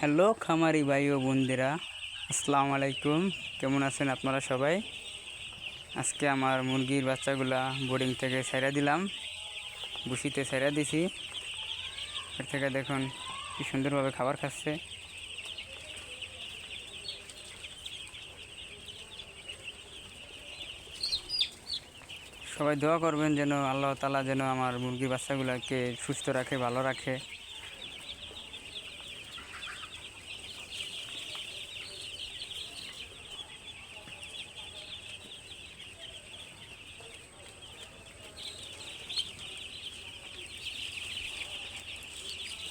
Hello খামারি ভাই ও বন্ধুরা আসসালামু আলাইকুম। কেমন আছেন আপনারা সবাই? আজকে আমার মুরগির বাচ্চাগুলা বোর্ডিং থেকে ছেড়ে দিলাম। বুসিতে ছেড়ে দিছি। এর থেকে দেখুন কি সুন্দরভাবে খাবার খাচ্ছে। সবাই দোয়া করবেন যেন আল্লাহ তালা যেন আমার মুরগি বাচ্চাগুলোকে সুস্থ রাখে, ভালো রাখে।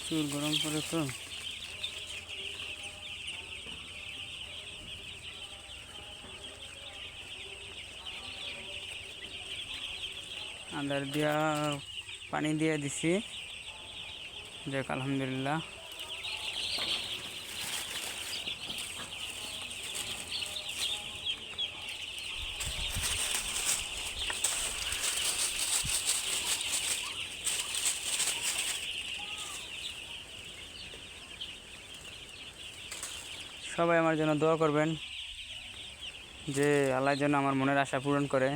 প্রচুর গরম পড়ে তো। আদার দিয়া পানি দিয়ে দিছি। যাক আলহামদুলিল্লাহ। সবাই আমার জন্য দোয়া করবেন যে আল্লাহ যেন আমার মনের আশা পূরণ করে।